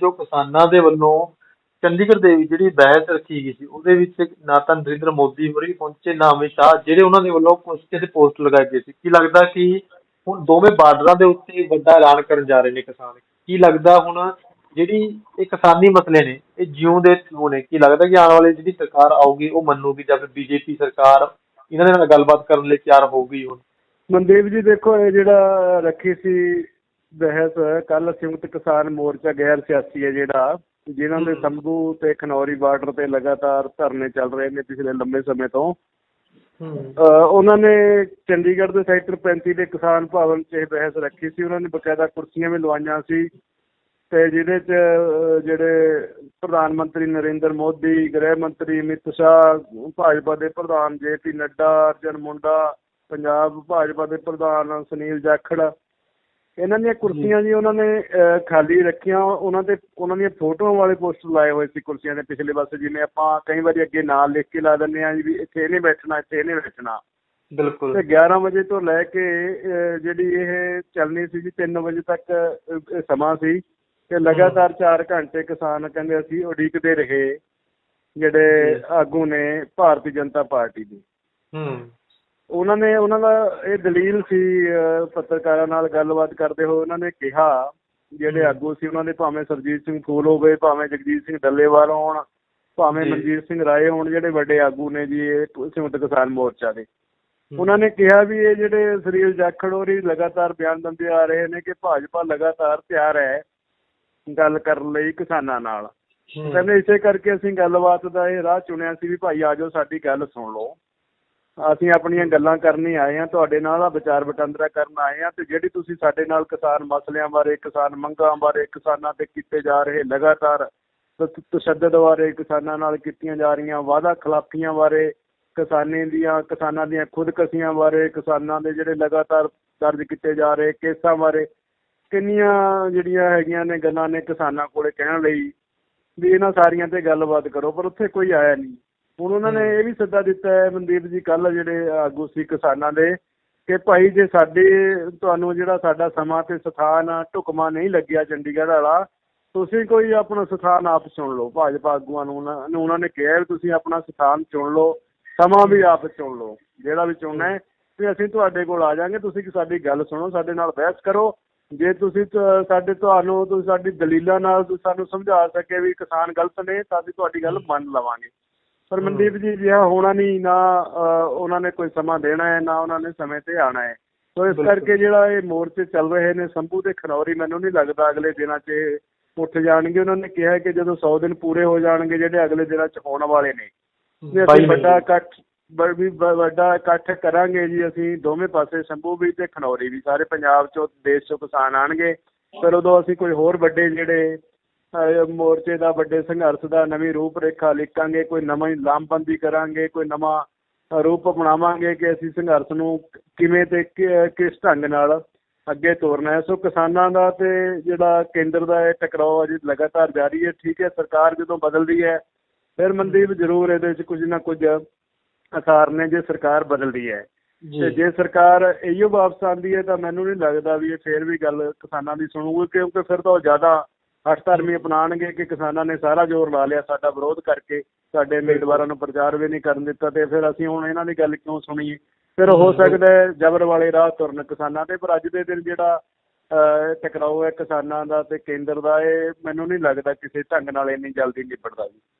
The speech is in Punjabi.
ਜੋ ਕਿਸਾਨਾਂ ਦੇ ਵੱਲੋਂ ਚੰਡੀਗੜ੍ਹ ਦੇ ਵਿੱਚ ਜਿਹੜੀ ਬਹਿਸ ਰੱਖੀ ਗਈ ਸੀ, ਉਹਦੇ ਵਿੱਚ ਨਾ ਤਾਂ ਨਰਿੰਦਰ ਮੋਦੀ ਹੋਰੀ ਪਹੁੰਚੇ, ਨਾ ਅਮਿਤ ਸ਼ਾਹ, ਜਿਹੜੇ ਉਹਨਾਂ ਦੇ ਵੱਲੋਂ ਕੁਝ ਕਿਸੇ ਪੋਸਟ ਲਗਾਏ ਗਏ ਸੀ। ਕੀ ਲੱਗਦਾ ਕਿ ਹੁਣ ਦੋਵੇਂ ਬਾਰਡਰਾਂ ਦੇ ਉੱਤੇ ਵੱਡਾ ਐਲਾਨ ਕਰਨ ਜਾ ਰਹੇ ਨੇ ਕਿਸਾਨ? ਕੀ ਲੱਗਦਾ ਹੁਣ ਜਿਹੜੀ ਇਹ ਕਿਸਾਨੀ ਮਸਲੇ ਨੇ, ਇਹ ਜਿਉਂ ਦੇ ਤਿਉਂ ਨੇ? ਕੀ ਲੱਗਦਾ ਕਿ ਆਉਣ ਵਾਲੀ ਜਿਹੜੀ ਸਰਕਾਰ ਆਊਗੀ, ਉਹ ਮੰਨੂਗੀ ਜਾਂ ਫਿਰ ਬੀਜੇਪੀ ਸਰਕਾਰ ਇਹਨਾਂ ਦੇ ਨਾਲ ਗੱਲਬਾਤ ਕਰਨ ਲਈ ਤਿਆਰ ਹੋਊਗੀ ਹੁਣ? ਮਨਦੀਪ ਜੀ ਦੇਖੋ, ਇਹ ਜਿਹੜਾ ਰੱਖੀ ਸੀ ਬਹਿਸ ਕੱਲ ਸੰਯੁਕਤ ਕਿਸਾਨ ਮੋਰਚਾ ਗੈਰ ਸਿਆਸੀ ਹੈ ਜਿਹੜਾ ਜਿਨ੍ਹਾਂ ਦੇ। ਸੰਭੂ ਤੇ ਖਨੌਰੀ ਬਾਰਡਰ ਤੇ ਲਗਾਤਾਰ ਧਰਨੇ ਚੱਲ ਰਹੇ ਨੇ ਪਿਛਲੇ ਲੰਬੇ ਸਮੇਂ ਤੋਂ। ਉਹਨਾਂ ਨੇ ਚੰਡੀਗੜ੍ਹ ਦੇ ਸੈਕਟਰ 35 ਦੇ ਕਿਸਾਨ ਭਵਨ 'ਚ ਇਹ ਬਹਿਸ ਰੱਖੀ ਸੀ। ਉਹਨਾਂ ਨੇ ਬਕਾਇਦਾ ਕੁਰਸੀਆਂ ਵੀ ਲਵਾਈਆਂ ਸੀ ਤੇ ਜਿਹਦੇ 'ਚ ਜਿਹੜੇ ਪ੍ਰਧਾਨ ਮੰਤਰੀ ਨਰਿੰਦਰ ਮੋਦੀ ਗ੍ਰਹਿ ਮੰਤਰੀ ਅਮਿਤ ਸ਼ਾਹ ਭਾਜਪਾ ਦੇ ਪ੍ਰਧਾਨ ਜੇਪੀ ਨੱਡਾ ਅਰਜਨ ਮੁੰਡਾ ਪੰਜਾਬ ਭਾਜਪਾ ਦੇ ਪ੍ਰਧਾਨ ਸੁਨੀਲ ਜਾਖੜ ਇਹਨਾਂ ਦੀਆਂ ਕੁਰਸੀਆਂ ਜੀ ਉਹਨਾਂ ਨੇ ਖਾਲੀ ਰੱਖੀਆਂ। ਉਹਨਾਂ ਤੇ ਉਹਨਾਂ ਦੀਆਂ ਫੋਟੋਆਂ ਵਾਲੇ ਪੋਸਟਰ ਲਾਏ ਹੋਏ ਸੀ ਕੁਰਸੀਆਂ ਦੇ ਪਿਛਲੇ ਪਾਸੇ ਜਿਵੇਂ ਆਪਾਂ ਕਈ ਵਾਰੀ ਅੱਗੇ ਨਾਂ ਲਿਖ ਕੇ ਲਾ ਦਿੰਦੇ ਆ ਵੀ ਇੱਥੇ ਇਹਨੇ ਬੈਠਣਾ ਇੱਥੇ ਇਹਨੇ ਬੈਠਣਾ। ਬਿਲਕੁਲ। ਤੇ 11 ਵਜੇ ਤੋਂ ਲੈ ਕੇ ਜਿਹੜੀ ਇਹ ਚੱਲਣੀ ਸੀ ਜੀ 3 ਵਜੇ ਤੱਕ ਸਮਾਂ ਸੀ। ਤੇ ਲਗਾਤਾਰ 4 ਘੰਟੇ ਕਿਸਾਨ ਕਹਿੰਦੇ ਅਸੀਂ ਉਡੀਕਦੇ ਰਹੇ ਜਿਹੜੇ ਜੀ। ਆਗੂ ਨੇ ਭਾਰਤੀ ਜਨਤਾ ਪਾਰਟੀ ਦੇ। ਹੂੰ। ਉਹਨਾਂ ਨੇ ਉਹਨਾਂ ਦਾ ਇਹ ਦਲੀਲ ਸੀ ਪੱਤਰਕਾਰਾਂ ਨਾਲ ਗੱਲਬਾਤ ਕਰਦੇ ਹੋਏ ਉਹਨਾਂ ਨੇ ਕਿਹਾ ਜਿਹੜੇ। ਆਗੂ ਸੀ ਉਹਨਾਂ ਦੇ ਭਾਵੇਂ ਸਰਜੀਤ ਸਿੰਘ ਫੂਲ ਹੋਵੇ ਭਾਵੇਂ ਜਗਜੀਤ ਸਿੰਘ ਡੱਲੇਵਾਲ ਹੋਣ ਭਾਵੇਂ। ਮਨਜੀਤ ਸਿੰਘ ਰਾਏ ਹੋਣ ਜਿਹੜੇ ਵੱਡੇ ਆਗੂ ਨੇ ਜੀ ਇਹ ਸੰਯੁਕਤ ਕਿਸਾਨ ਮੋਰਚਾ ਦੇ। ਉਹਨਾਂ ਨੇ ਕਿਹਾ ਵੀ ਇਹ ਜਿਹੜੇ ਸੁਨੀਲ ਜਾਖੜ ਹੋਰੀ ਲਗਾਤਾਰ ਬਿਆਨ ਦਿੰਦੇ ਆ ਰਹੇ ਨੇ ਕਿ ਭਾਜਪਾ ਲਗਾਤਾਰ ਤਿਆਰ ਹੈ ਗੱਲ ਕਰਨ ਲਈ ਕਿਸਾਨਾਂ ਨਾਲ। ਕਹਿੰਦੇ ਇਸੇ ਕਰਕੇ ਅਸੀਂ ਗੱਲਬਾਤ ਦਾ ਇਹ ਰਾਹ ਚੁਣਿਆ ਸੀ ਵੀ ਭਾਈ ਆਜੋ ਸਾਡੀ ਗੱਲ ਸੁਣ ਲਓ ਅਸੀਂ ਆਪਣੀਆਂ ਗੱਲਾਂ ਕਰਨੀ ਆਏ ਹਾਂ, ਤੁਹਾਡੇ ਨਾਲ ਆ ਵਿਚਾਰ ਵਟਾਂਦਰਾ ਕਰਨ ਆਏ ਹਾਂ ਤੇ ਜਿਹੜੀ ਤੁਸੀਂ ਸਾਡੇ ਨਾਲ ਕਿਸਾਨ ਮਸਲਿਆਂ ਬਾਰੇ, ਕਿਸਾਨ ਮੰਗਾਂ ਬਾਰੇ, ਕਿਸਾਨਾਂ ਤੇ ਕੀਤੇ ਜਾ ਰਹੇ ਲਗਾਤਾਰ ਤਸ਼ੱਦਦ ਬਾਰੇ, ਕਿਸਾਨਾਂ ਨਾਲ ਕੀਤੀਆਂ ਜਾ ਰਹੀਆਂ ਵਾਅਦਾ ਖਿਲਾਫੀਆਂ ਬਾਰੇ, ਕਿਸਾਨੀ ਦੀਆਂ, ਕਿਸਾਨਾਂ ਦੀਆਂ ਖੁਦਕਸ਼ੀਆਂ ਬਾਰੇ, ਕਿਸਾਨਾਂ ਦੇ ਜਿਹੜੇ ਲਗਾਤਾਰ ਦਰਜ ਕੀਤੇ ਜਾ ਰਹੇ ਕੇਸਾਂ ਬਾਰੇ, ਕਿੰਨੀਆਂ ਜਿਹੜੀਆਂ ਹੈਗੀਆਂ ਨੇ ਗੱਲਾਂ ਨੇ ਕਿਸਾਨਾਂ ਕੋਲੇ ਕਹਿਣ ਲਈ ਵੀ ਇਹਨਾਂ ਸਾਰੀਆਂ ਤੇ ਗੱਲਬਾਤ ਕਰੋ, ਪਰ ਉੱਥੇ ਕੋਈ ਆਇਆ ਨਹੀਂ। ਹੁਣ ਉਹਨਾਂ ਨੇ ਇਹ ਵੀ ਸੱਦਾ ਦਿੱਤਾ ਹੈ ਮਨਦੀਪ ਜੀ ਕੱਲ ਜਿਹੜੇ ਆਗੂ ਸੀ ਕਿਸਾਨਾਂ ਦੇ ਕਿ ਭਾਈ ਜੇ ਸਾਡੇ ਤੁਹਾਨੂੰ ਜਿਹੜਾ ਸਾਡਾ ਸਮਾਂ ਤੇ ਸਥਾਨ ਢੁਕਮਾ ਨਹੀਂ ਲੱਗਿਆ ਚੰਡੀਗੜ੍ਹ ਵਾਲਾ ਤੁਸੀਂ ਕੋਈ ਆਪਣਾ ਸਥਾਨ ਆਪ ਚੁਣ ਲਓ ਭਾਜਪਾ ਆਗੂਆਂ ਨੂੰ ਉਹਨਾਂ ਨੂੰ ਉਹਨਾਂ ਨੇ ਕਿਹਾ ਵੀ ਤੁਸੀਂ ਆਪਣਾ ਸਥਾਨ ਚੁਣ ਲਓ ਸਮਾਂ ਵੀ ਆਪ ਚੁਣ ਲਓ ਜਿਹੜਾ ਵੀ ਚੁਣਨਾ ਹੈ ਵੀ ਅਸੀਂ ਤੁਹਾਡੇ ਕੋਲ ਆ ਜਾਾਂਗੇ ਤੁਸੀਂ ਸਾਡੀ ਗੱਲ ਸੁਣੋ ਸਾਡੇ ਨਾਲ ਬਹਿਸ ਕਰੋ ਜੇ ਤੁਸੀਂ ਤ- ਸਾਡੇ ਤੁਹਾਨੂੰ ਤੁਸੀਂ ਸਾਡੀ ਦਲੀਲਾਂ ਨਾਲ ਸਾਨੂੰ ਸਮਝਾ ਸਕੇ ਵੀ ਕਿਸਾਨ ਗਲਤ ਨੇ ਤਾਂ ਅਸੀਂ ਤੁਹਾਡੀ ਗੱਲ ਮੰਨ ਲਵਾਂਗੇ। ਪਰ। ਮਨਦੀਪ ਜੀ ਜਿਹਾ ਹੋਣਾ ਨਹੀਂ ਨਾ ਉਹਨਾਂ ਨੇ ਕੋਈ ਸਮਾਂ ਦੇਣਾ ਹੈ ਨਾ ਉਹਨਾਂ ਨੇ ਸਮੇਂ ਤੇ ਆਣਾ ਹੈ ਸੋ ਇਸ। ਕਰਕੇ ਜਿਹੜਾ ਇਹ ਮੋਰਚੇ ਚੱਲ ਰਹੇ ਨੇ ਸੰਭੂ ਤੇ ਖਨੌਰੀ ਮੈਨੂੰ ਨਹੀਂ ਲੱਗਦਾ ਅਗਲੇ ਦਿਨਾਂ 'ਚ ਉੱਠ ਜਾਣਗੇ ਉਹਨਾਂ ਨੇ ਕਿਹਾ ਕਿ ਜਦੋਂ 100 ਦਿਨ ਪੂਰੇ ਹੋ ਜਾਣਗੇ ਜਿਹੜੇ ਅਗਲੇ ਦਿਨਾਂ 'ਚ ਹੋਣ ਵਾਲੇ ਨੇ ਅਸੀਂ ਵੱਡਾ। ਇਕੱਠ ਵੀ ਵੱਡਾ ਇਕੱਠ ਕਰਾਂਗੇ ਜੀ ਅਸੀਂ ਦੋਵੇਂ ਪਾਸੇ ਸ਼ੰਭੂ ਵੀ ਤੇ ਖਨੌਰੀ ਵੀ ਸਾਰੇ ਪੰਜਾਬ ਚੋਂ ਦੇਸ਼ ਚੋਂ ਕਿਸਾਨ ਆਣਗੇ ਫਿਰ ਉਦੋਂ ਅਸੀਂ ਕੋਈ ਹੋਰ ਵੱਡੇ ਜਿਹੜੇ ਮੋਰਚੇ ਦਾ ਵੱਡੇ ਸੰਘਰਸ਼ ਦਾ ਨਵੀਂ ਰੂਪ ਰੇਖਾ ਲਿਖਾਂਗੇ ਕੋਈ ਨਵੀਂ ਲਾਮਬੰਦੀ ਕਰਾਂਗੇ ਕੋਈ ਨਵਾਂ ਰੂਪ ਅਪਣਾਵਾਂਗੇ ਕਿ ਅਸੀਂ ਸੰਘਰਸ਼ ਨੂੰ ਕਿਵੇਂ ਤੇ ਕਿਸ ਢੰਗ ਨਾਲ ਅੱਗੇ ਤੋਰਨਾ ਹੈ। ਸੋ ਕਿਸਾਨਾਂ ਦਾ ਤੇ ਜਿਹੜਾ ਕੇਂਦਰ ਦਾ ਇਹ ਟਕਰਾਓ ਅਜੇ ਲਗਾਤਾਰ ਜਾਰੀ ਹੈ ਠੀਕ ਹੈ ਸਰਕਾਰ ਜਦੋਂ ਬਦਲਦੀ ਹੈ ਫਿਰ ਮਨਦੀਪ ਜ਼ਰੂਰ ਇਹਦੇ ਵਿੱਚ ਕੁਝ ਨਾ ਕੁਝ ਅਸਾਰ ਨੇ ਜੇ ਸਰਕਾਰ ਬਦਲਦੀ ਹੈ। ਤੇ ਜੀ ਸਰਕਾਰ ਇਹੋ ਵਾਪਸ ਆਉਂਦੀ ਹੈ ਤਾਂ ਮੈਨੂੰ ਨਹੀਂ ਲੱਗਦਾ ਵੀ ਇਹ ਫੇਰ ਵੀ ਗੱਲ ਕਿਸਾਨਾਂ ਦੀ ਸੁਣੂਗੀ ਕਿਉਂਕਿ ਫਿਰ ਤਾਂ ਉਹ ਜ਼ਿਆਦਾ ਹੱਠ ਧਰਮੀ ਅਪਣਾਣਗੇ ਕਿ ਕਿਸਾਨਾਂ ਨੇ ਸਾਰਾ ਜ਼ੋਰ ਲਾ ਲਿਆ ਸਾਡਾ ਵਿਰੋਧ ਕਰਕੇ ਸਾਡੇ ਉਮੀਦਵਾਰਾਂ ਨੂੰ ਪ੍ਰਚਾਰ ਵੀ ਨਹੀਂ ਕਰਨ ਦਿੱਤਾ ਤੇ ਫਿਰ ਅਸੀਂ ਹੁਣ ਇਹਨਾਂ ਦੀ ਗੱਲ ਕਿਉਂ ਸੁਣੀਏ? ਫਿਰ ਹੋ ਸਕਦਾ ਹੈ ਜ਼ਬਰ ਵਾਲੇ ਰਾਹ ਤੁਰਨ ਕਿਸਾਨਾਂ ਤੇ ਪਰ ਅੱਜ ਦੇ ਦਿਨ ਜਿਹੜਾ ਟਕਰਾਓ ਹੈ ਕਿਸਾਨਾਂ ਦਾ ਤੇ ਕੇਂਦਰ ਦਾ ਇਹ ਮੈਨੂੰ ਨਹੀਂ ਲੱਗਦਾ ਕਿਸੇ ਢੰਗ ਨਾਲ ਇੰਨੀ ਜਲਦੀ ਨਿਬੜਦਾ ਜੀ।